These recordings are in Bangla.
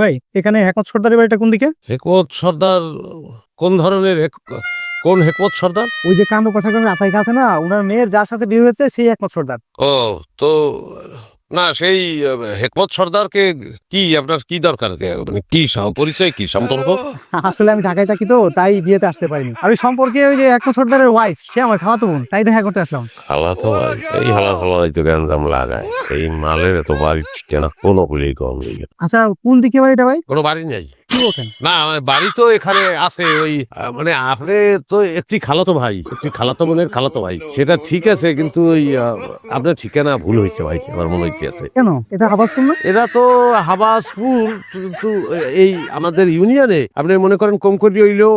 ভাই এখানে হেকমত সর্দারের বাড়িটা কোন দিকে? হেকমত সর্দার কোন ধরনের কোন হেকমত সর্দার? ওই যে কান্ড পাঠাগারের আতাই আছে না ওনার মেয়ের যার সাথে বিয়ে হয়েছে সেই একমত সর্দার। ও তো না সেই হেকমত সর্দারকে কি আপনার কি দরকার? মানে কি পরিচয় কি? সম্পর্ক আসলে আমি ঢাকায় থাকি তো তাই বিয়েতে আসতে পারিনি। আর ওই সম্পর্কে ওই যে হেকমত সর্দারের ওয়াইফ সে আমার খাওয়াতো বোন তাই দেখা করতে আসলাম। হালা তো ভাই এই হালা ফালাই তো গ্যাঞ্জাম লাগায়। এই মালের তো বাড়ি ঠিকানা কোনো বলেই কম আচ্ছা কোন দিকে বাড়িটা ভাই? কোনো বাড়ি নেই। না বাড়ি তো এখানে আছে ওই মানে আপনি তো একটি খালাতো ভাই একটি খালাতো বোনের খালাতো ভাই। সেটা ঠিক আছে কিন্তু ওই আপনার ঠিকানা ভুল হয়েছে ভাই আমার মনে হচ্ছে আছে। কেন? এটা আবার শুনলো এরা তো হাবাসপুর কিন্তু এই আমাদের ইউনিয়নে আপনি মনে করেন কম করে হইলেও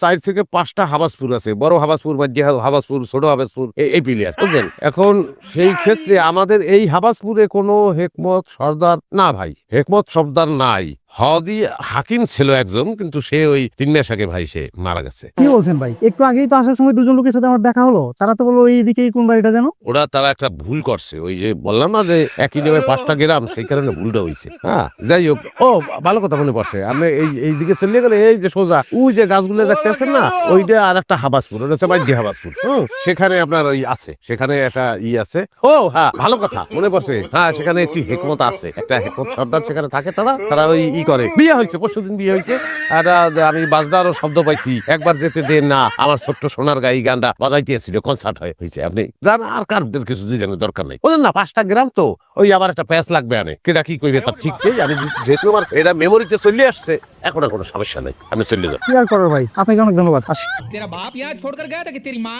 চার থেকে পাঁচটা হাবাসপুর আছে। বড় হাবাসপুর মাঝে হাবাসপুর ছোট হাবাসপুর এই প্লেয়ার বুঝলেন? এখন সেই ক্ষেত্রে আমাদের এই হাবাসপুরে কোনো হেকমত সর্দার না ভাই হেকমত সর্দার নাই। হদি হাকিম ছিল একজন কিন্তু সে ওই তিন মাস আগে ভাই সে মারা গেছে। কি বলছেন ভাই? একটু আগেই তো আসার সময় দুজন লোকের সাথে আমার দেখা হলো। তারা তো বলল এই দিকেই কোন বাড়িটা যেন? ওরা তারা একটা ভুল করছে। ওই যে বললাম না যে একই নামে পাঁচটা গ্রাম সেই কারণে ভুলটা হয়েছে হ্যাঁ যাই হোক। ও ভালো কথা মনে পড়ছে। আপনি এই এই দিকে চলে গেলে এই যে সোজা ওই যে গাছগুলো দেখতে আছেন না ওইটা আর একটা হাবাসপুর। ওটা হচ্ছে বাইজি হাবাসপুর। হুম সেখানে আপনার ওই আছে। সেখানে একটা ই আছে। ও হ্যাঁ ভালো কথা মনে পড়ছে। হ্যাঁ সেখানে একটি হেকমত আছে। একটা হেকমত সর্দার সেখানে থাকে তারা। তারা ওই করে। বিয়ে হয়েছে পরশু দিন বিয়ে হয়েছে। আর আমি বাজনারও শব্দ পাইছি একবার যেতে দেন না। আমার ছোট্ট সোনার গাই গানটা বাজাইতে এসেছিল কনসার্ট হয় হয়েছে। আপনি জান আর কারদের কিছু জিজানোর দরকার নেই। ওদের না পাঁচটা গ্রাম তো ওই আবার একটা প্যাস লাগবে আনে। কেটা কি করবে তার ঠিক নেই আমি যেহেতু আমার এটা মেমোরিতে চলে আসছে এখন আর কোনো সমস্যা নেই আমি চলে যাব। কি আর করো ভাই? আপনাকে অনেক ধন্যবাদ আসি। তেরা বাপ ইয়া ছোড় কর গয়া থা তেরি মা।